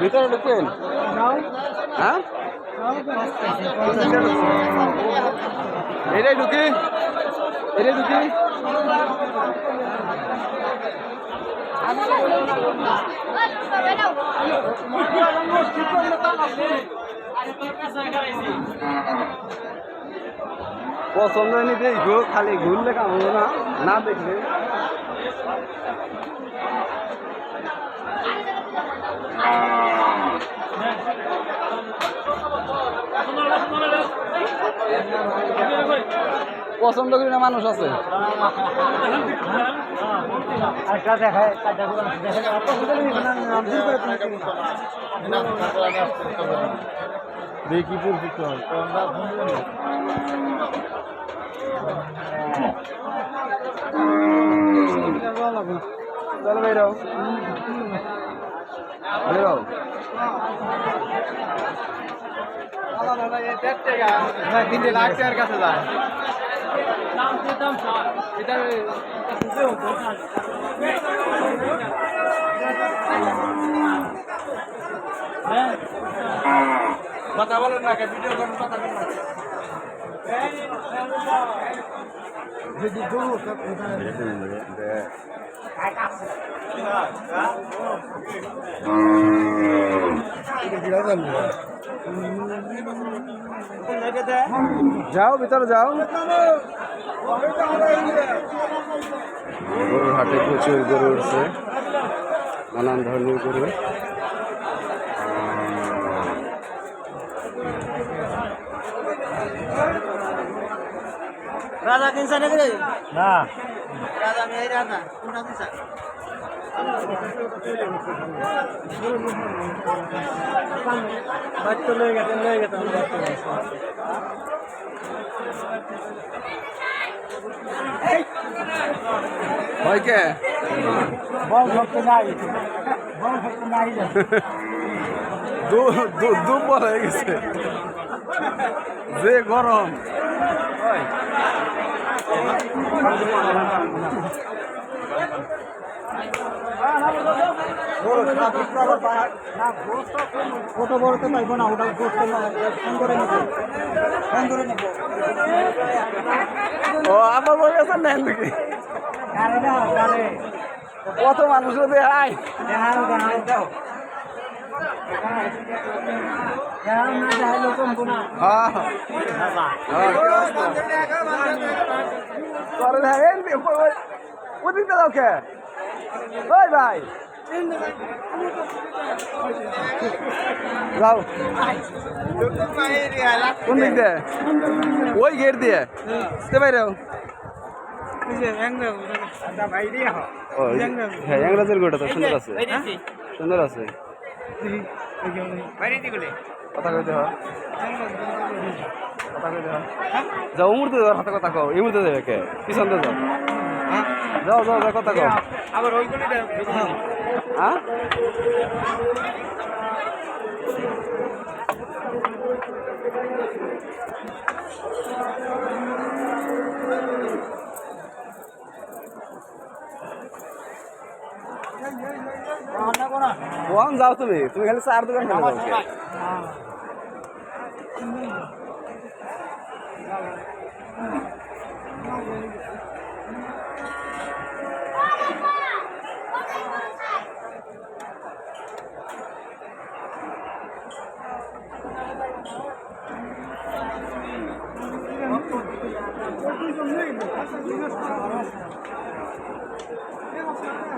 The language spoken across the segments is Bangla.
ভিতরে ঢুকেন। হ্যাঁ? এটাই ঢুকি। এটাই ঢুকি। পছন্দ হয়নি দেখো খালি ঘুরলে কাম হবে না? না দেখলে। পছন্দ করি না মানুষ আছে দেখি পরিচিত হয় চলো বেরো বেরো তিনটে লাখ টাকার কাছে যায়। কথা বলেন না ভিডিও করেন কথা বলেন না। যাও ভিতরে যাও। গরুর হাটে প্রচুর গরু উঠছে। নানান ধরনের গরু। রাজা কিনছে নাকি না। রাজা আমি এই রাজা কোনটা কিনছে বাচ্চা লয়ে গেছে লয়ে গেছে হয় কে? বল শক্তি নাই। বল শক্তি নাই দুপুর হয়ে গেছে। যে গরম। কত বড়তে পাইবো না ওটা ফোন করে নেব। ফোন করে নেব। ও আমার আরে কত মানুষ দেখায় দেখাও দেখাও। ওদিকটা দাও কে ওই ভাই যাও কোন ওই গেট দিয়ে বুঝতে পারো হ্যাঁ ইংরেজের গোটা তো সুন্দর আছে সুন্দর আছে। কথা কইতে হয়। কথা কইতে হয়। যাও উমুরতে যাও হাতে কথা কও ইমুরতে যাবে কে পিছন যাও। যাও যাও যাও কথা কও। আবার ওইগুলি হ্যাঁ। ওয়ান যাও তুমি তুমি খালি চার দোকান খেলে যাও কে? তোর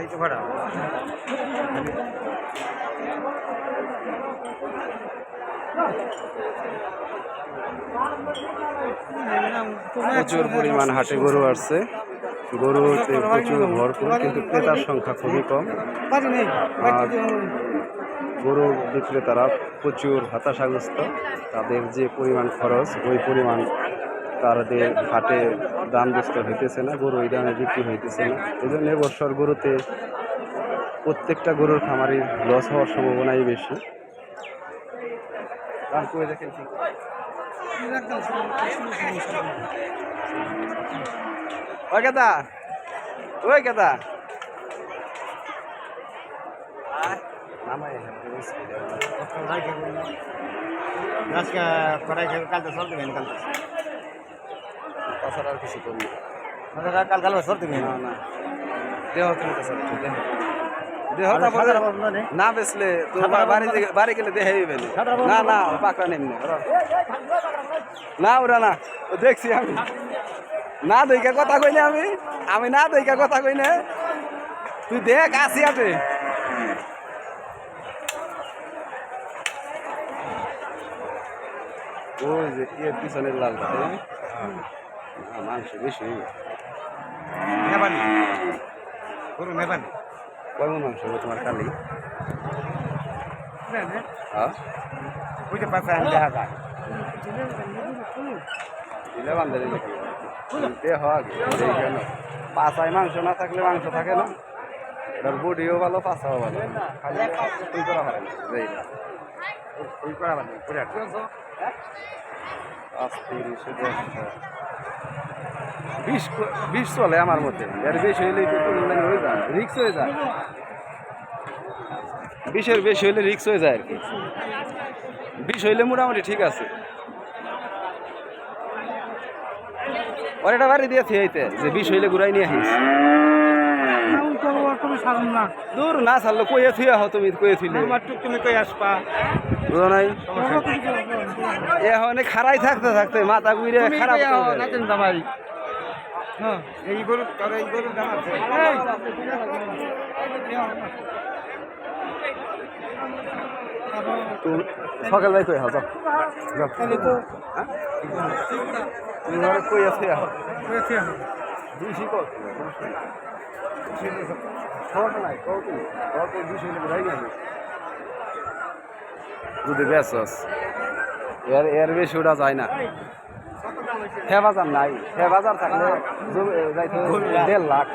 এই তো ভাড়া প্রচুর পরিমাণ হাটে গরু আসছে। গরুতে প্রচুর ভরপুর কিন্তু ক্রেতার সংখ্যা খুবই কম। আর গরু বিক্রেতারা প্রচুর হতাশাগ্রস্ত। তাদের যে পরিমাণ খরচ ওই পরিমাণ তাদের হাটে দাম হইতেছে না গরু ওই দামে বিক্রি হইতেছে না। এই জন্য এবছর গরুতে প্রত্যেকটা গরুর খামারির লস হওয়ার সম্ভাবনাই বেশি। দাম কমে দেখেন ঠিক। ওই কেদা ওই কেদা নামাই আজকে কড়াই কাল তো সর দেবেন কাল তাছাড়া আর কিছু করি কাল কাল সর দেবেন না। না দেহ তুমি দেহ। দেহ তারপরে না বেচলে তো বাড়ি বাড়ি গেলে দেহে না। না পাকা নেমনি না ওরা না। ও দেখছি আমি। না দেখা কথা কই না আমি? আমি না দেখা কথা কই না। তুই দেখ আসি আটে ওই যে এর পিছনের না? না, মাংস বেশি নেবানি? গরু নেবানি? কেমন মাংস তোমার কালি। হ্যাঁ বুঝতে পারছে আমি দেখা যায় দিলে বান্ধে দিলে কি দেহ আগে এই কেন? পাছায় মাংস না থাকলে মাংস থাকে না। এটার বডিও ভালো পাছাও ভালো। খালি তুই করা হয় না যেই না। ওই করা বানি পুরা পাঁচ তিরিশ বিশ বিশ চলে আমার মধ্যে এর বেশি হইলে হয়ে যায় রিক্স হয়ে যায়। বিশের বেশি হইলে রিক্স হয়ে যায় আর কি। বিশ হইলে মোটামুটি ঠিক আছে। ওর বাড়ি দিয়েছি এইতে যে বিষ হইলে ঘুরাই নিয়ে আসিস। দূর না ছাড়লে কইয়ে থুয়ে আহ তুমি কইয়ে থুইলে। তুমি কই আসবা? বুঝো নাই? এখন খারাই থাকতে থাকতে মাথা ঘুরে খারাপ হয়ে যায়। হ্যাঁ। এই গরু তোর এই গরু দাম আছে? তুমি সকালবেলায় কই আহ? তুমি কই আছে? নাই কত কত যদি বেসস এর এর বেশি ওটা যায় না। হে বাজার নাই। হে বাজার থাকলে দেড় লাখ।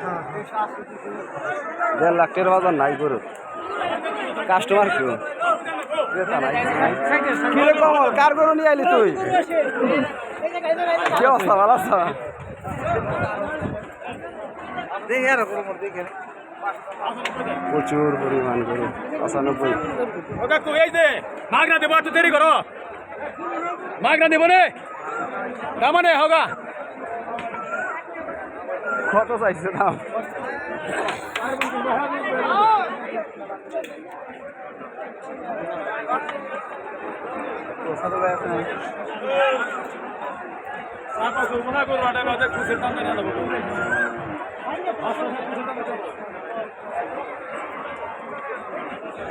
দেড় লাখ টের বাজার নাই গরু। কাস্টমার কেউ? কার গরু নিয়ে আইলি তুই? কি অবস্থা? ভালো আছো? প্রচুর পরিমাণ গরু পঁচানব্বই। যে মাগনা দেবো একটু দেরি করো। মাগনা দেবো রে দামানে হোগা। কত চাইছে দাম?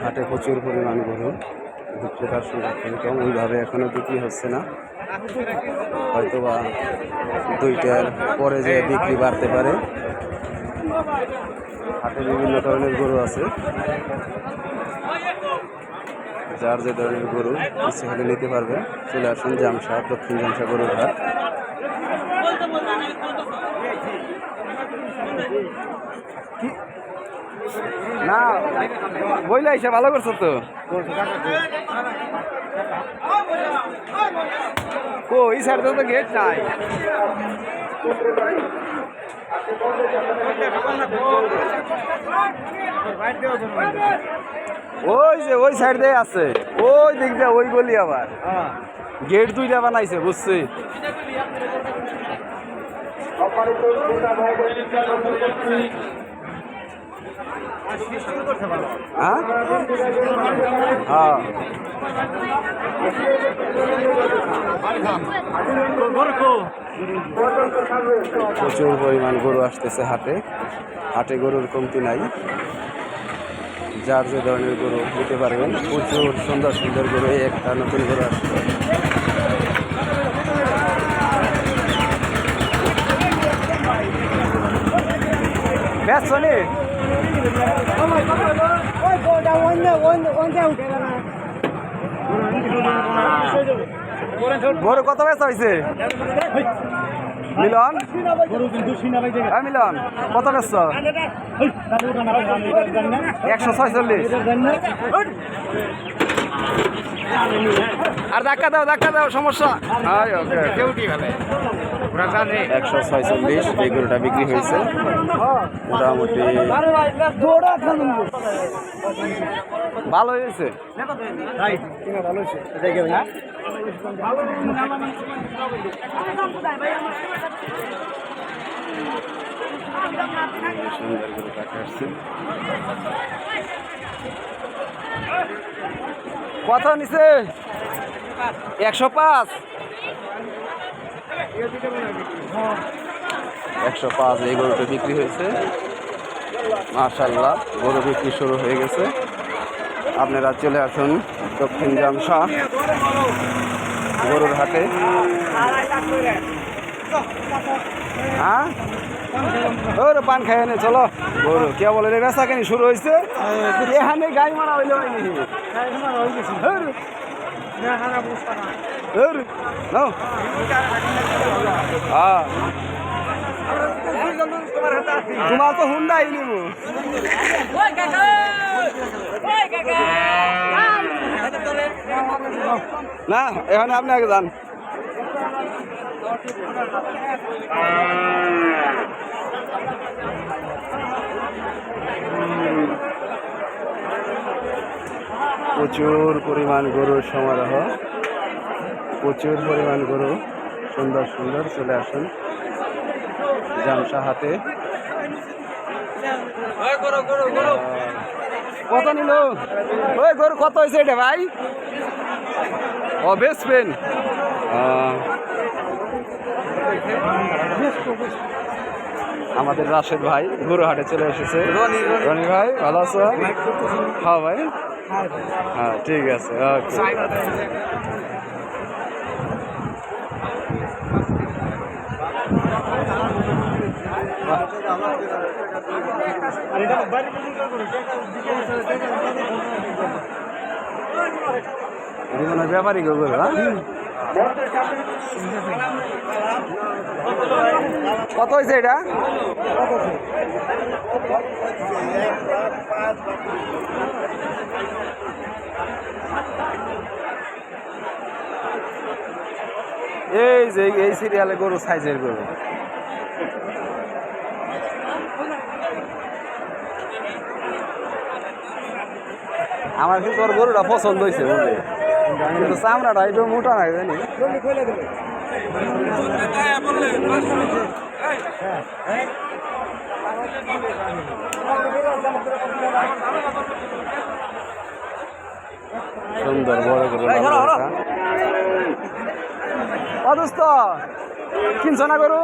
হাটে প্রচুর পরিমাণ গরু, বিক্রেতার খুবই কম, ওইভাবে এখনও বিক্রি হচ্ছে না। হয়তো বা দুইটার পরে যে বিক্রি বাড়তে পারে। হাটে বিভিন্ন ধরনের গরু আছে। যার যে ধরনের গরু, ইচ্ছে হলে নিতে পারবে চলে আসুন জামশা দক্ষিণ জামশা গরুর হাট। না বইলে এসে ভালো করছ তো? কো এই সাইডে তো গেট নাই। ওই যে ওই সাইড দিয়ে আছে। ওই দিক দিয়ে ওই গলি আবার। গেট দুইটা বানাইছে বুঝছি। প্রচুর পরিমাণ গরু আসতেছে হাটে। হাটে গরুর কমতি নাই। যার যে ধরনের গরু নিতে পারবেন, প্রচুর সুন্দর সুন্দর গরু একটা নতুন গরু আসছে। ব্যস্ত নি গরু কত ব্যস্ত হয়েছে মিলন? হ্যাঁ মিলন। কত ব্যস্ত একশো ছয়চল্লিশ। আর ধাক্কা দাও ধাক্কা দাও সমস্যা। Hi, okay. একশো ছয়চল্লিশ এই গরুটা বিক্রি হয়েছে। মোটামুটি ভালো হয়েছে? কত নিছে? একশো পাঁচ। একশো পাঁচ এই গরুটা বিক্রি হয়েছে। মার্শাল্লাহ গরু বিক্রি শুরু হয়ে গেছে। আপনারা চলে আসুন দক্ষিণ জামশা গরুর হাটে। হ্যাঁ? ওরে পান খাই নে চলো। গরু কে বলে রে বেচা কেন শুরু হয়েছে এখানে গাই মারা হইলে হয়নি। ওরে, নাও। হ্যাঁ। তোমার তো হুন্ডাই নিব না এখানে আপনি আগে যান। প্রচুর পরিমাণ গরুর সমারোহ। প্রচুর পরিমাণ গরু। সুন্দর সুন্দর চলে আসুন। জামসা হাতে কত নিল? ওই গরু কত হয়েছে এটা ভাই? ও বেচবেন আহ, আমাদের রাশেদ ভাই গরু হাটে চলে এসেছে। রনি ভাই ভালো আছো হ্যাঁ ভাই। হ্যাঁ ঠিক আছে ওকে ব্যাপারী গরু হ্যাঁ? কত হয়েছে এটা? এই যে এই সিরিয়ালে গরু সাইজের গরু। আমার কিন্তু ওর গরুটা পছন্দ হয়েছে বুঝলি। কিন্তু চামড়াটা একটু মোটা নাই জানি। সুন্দর বড় গরু ও দোস্ত কিনছো না গরু